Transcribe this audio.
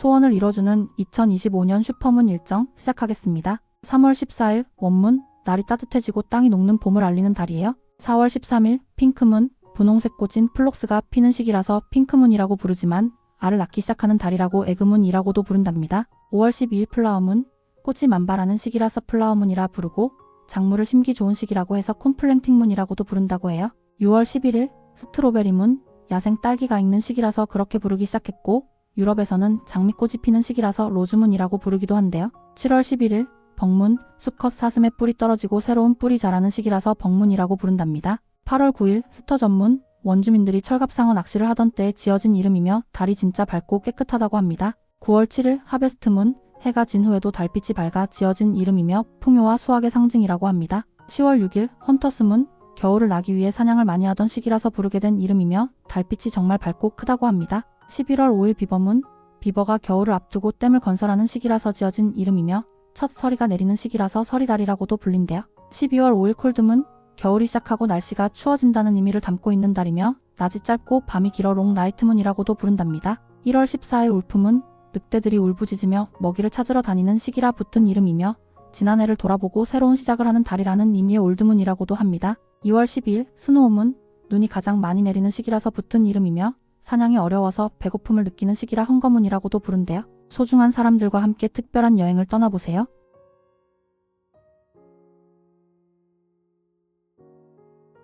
소원을 이뤄주는 2025년 슈퍼문 일정 시작하겠습니다. 3월 14일 원문 날이 따뜻해지고 땅이 녹는 봄을 알리는 달이에요. 4월 13일 핑크문 분홍색 꽃인 플록스가 피는 시기라서 핑크문이라고 부르지만 알을 낳기 시작하는 달이라고 에그문이라고도 부른답니다. 5월 12일 플라워문 꽃이 만발하는 시기라서 플라워문이라 부르고 작물을 심기 좋은 시기라고 해서 콤플랭팅문이라고도 부른다고 해요. 6월 11일 스트로베리문 야생 딸기가 익는 시기라서 그렇게 부르기 시작했고 유럽에서는 장미꽃이 피는 시기라서 로즈문이라고 부르기도 한데요. 7월 11일 벙문 수컷 사슴의 뿔이 떨어지고 새로운 뿔이 자라는 시기라서 벙문이라고 부른답니다. 8월 9일 스터 전문 원주민들이 철갑상어 낚시를 하던 때에 지어진 이름이며 달이 진짜 밝고 깨끗하다고 합니다. 9월 7일 하베스트문 해가 진 후에도 달빛이 밝아 지어진 이름이며 풍요와 수확의 상징이라고 합니다. 10월 6일 헌터스문 겨울을 나기 위해 사냥을 많이 하던 시기라서 부르게 된 이름이며 달빛이 정말 밝고 크다고 합니다. 11월 5일 비버문 비버가 겨울을 앞두고 댐을 건설하는 시기라서 지어진 이름이며 첫 서리가 내리는 시기라서 서리달이라고도 불린대요. 12월 5일 콜드문 겨울이 시작하고 날씨가 추워진다는 의미를 담고 있는 달이며 낮이 짧고 밤이 길어 롱나이트문이라고도 부른답니다. 1월 14일 울프문 늑대들이 울부짖으며 먹이를 찾으러 다니는 시기라 붙은 이름이며 지난해를 돌아보고 새로운 시작을 하는 달이라는 의미의 올드문이라고도 합니다. 2월 12일 스노우문 눈이 가장 많이 내리는 시기라서 붙은 이름이며 사냥이 어려워서 배고픔을 느끼는 시기라 헝거문이라고도 부른대요. 소중한 사람들과 함께 특별한 여행을 떠나보세요.